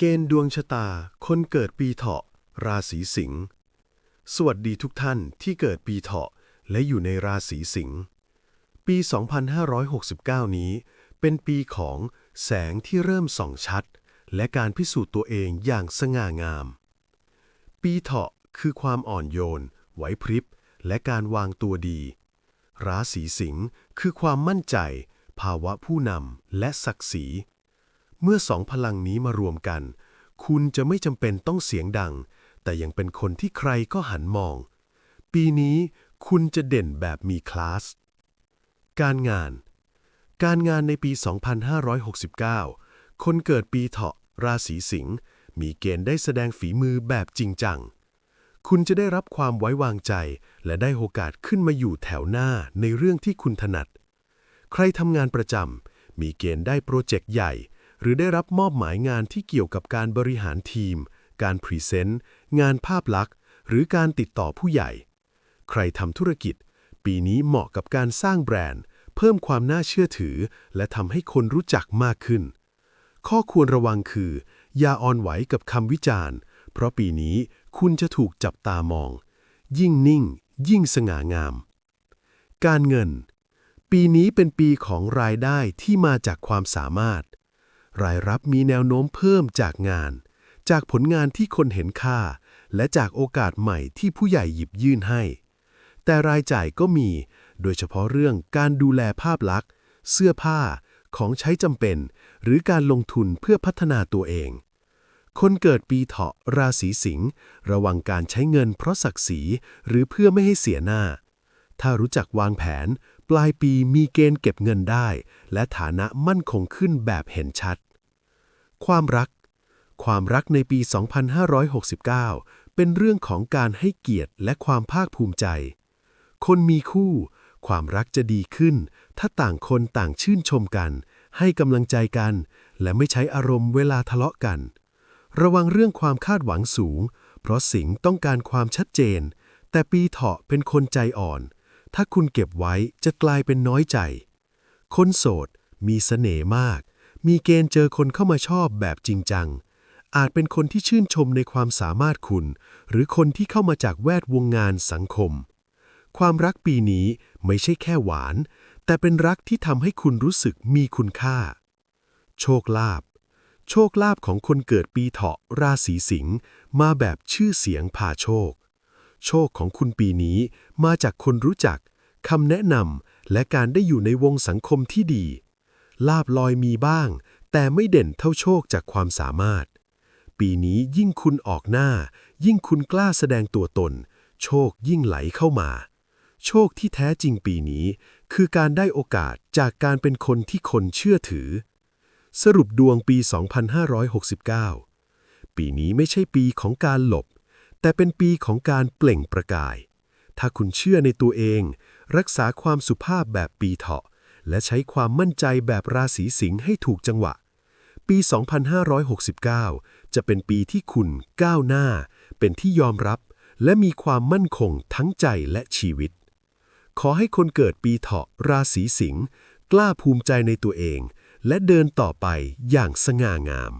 เกณฑ์ดวงชะตา คนเกิดปีเถาะ ราศีสิงห์ สวัสดีทุกท่านที่เกิดปีเถาะและอยู่ในราศีสิงห์ ปี 2569 นี้ เป็นปีของแสงที่เริ่มส่องชัด และการพิสูจน์ตัวเองอย่างสง่างาม ปีเถาะคือความอ่อนโยน ไหวพริบ และการวางตัวดี ราศีสิงห์คือความมั่นใจ ภาวะผู้นำและศักดิ์ศรี เมื่อสองพลังนี้มารวมกัน คุณจะไม่จำเป็นต้องเสียงดัง แต่ยังเป็นคนที่ใครก็หันมอง ปีนี้คุณจะเด่นแบบมีคลาส การงาน การงานในปี 2569 คนเกิดปีเถาะราศีสิงห์มีเกณฑ์ได้แสดงฝีมือแบบจริงจัง คุณจะได้รับความไว้วางใจ และได้โอกาสขึ้นมาอยู่แถวหน้าในเรื่องที่คุณถนัด ใครทำงานประจำมีเกณฑ์ได้โปรเจกต์ใหญ่ หรือได้รับมอบหมายงานที่เกี่ยวกับการบริหารทีม การพรีเซนต์ งานภาพลักษณ์ หรือการติดต่อผู้ใหญ่ ใครทำธุรกิจ ปีนี้เหมาะกับการสร้างแบรนด์ เพิ่มความน่าเชื่อถือ และทำให้คนรู้จักมากขึ้น ข้อควรระวังคือ อย่าอ่อนไหวกับคำวิจารณ์ เพราะปีนี้คุณจะถูกจับตามอง ยิ่งนิ่ง ยิ่งสง่างาม การเงิน ปีนี้เป็นปีของรายได้ที่มาจากความสามารถ รายรับมีแนวโน้มเพิ่มจากงาน จากผลงานที่คนเห็นค่า และจากโอกาสใหม่ที่ผู้ใหญ่หยิบยื่นให้ แต่รายจ่ายก็มี โดยเฉพาะเรื่องการดูแลภาพลักษณ์ เสื้อผ้า ของใช้จำเป็น หรือการลงทุนเพื่อพัฒนาตัวเอง คนเกิดปีเถาะราศีสิงห์ระวังการใช้เงินเพราะศักดิ์ศรีหรือเพื่อไม่ให้เสียหน้า ถ้ารู้จักวางแผน ปลายปีมีเกณฑ์เก็บเงินได้ และฐานะมั่นคงขึ้นแบบเห็นชัด ความรัก ความรักในปี 2569 เป็นเรื่องของการให้เกียรติและความภาคภูมิใจ คนมีคู่ ความรักจะดีขึ้น ถ้าต่างคนต่างชื่นชมกัน ให้กำลังใจกัน และไม่ใช้อารมณ์เวลาทะเลาะกัน ระวังเรื่องความคาดหวังสูง เพราะสิงห์ต้องการความชัดเจน แต่ปีเถาะเป็นคนใจอ่อน ถ้าคุณเก็บไว้จะกลายเป็นน้อยใจ คนโสดมีเสน่ห์มาก มีเกณฑ์เจอคนเข้ามาชอบแบบจริงจัง อาจเป็นคนที่ชื่นชมในความสามารถคุณ หรือคนที่เข้ามาจากแวดวงงานสังคม ความรักปีนี้ไม่ใช่แค่หวาน แต่เป็นรักที่ทำให้คุณรู้สึกมีคุณค่า โชคลาภโชคลาภของคนเกิดปีเถาะราศีสิงห์มาแบบชื่อเสียงพาโชค โชคของคุณปีนี้มาจากคนรู้จักคำแนะนำและการได้อยู่ในวงสังคมที่ดี ลาบลอยมีบ้าง แต่ไม่เด่นเท่าโชคจากความสามารถ ปีนี้ยิ่งคุณออกหน้า ยิ่งคุณกล้าแสดงตัวตน โชคยิ่งไหลเข้ามา โชคที่แท้จริงปีนี้ คือการได้โอกาสจากการเป็นคนที่คนเชื่อถือ สรุปดวงปี 2569 ปีนี้ไม่ใช่ปีของการหลบ แต่เป็นปีของการเปล่งประกาย ถ้าคุณเชื่อในตัวเอง รักษาความสุภาพแบบปีเถาะ และใช้ความมั่นใจแบบราศีสิงห์ให้ถูกจังหวะ ปี 2569 จะเป็นปีที่คุณก้าวหน้า เป็นที่ยอมรับ และมีความมั่นคงทั้งใจและชีวิต ขอให้คนเกิดปีเถาะราศีสิงห์กล้าภูมิใจในตัวเอง และเดินต่อไปอย่างสง่างาม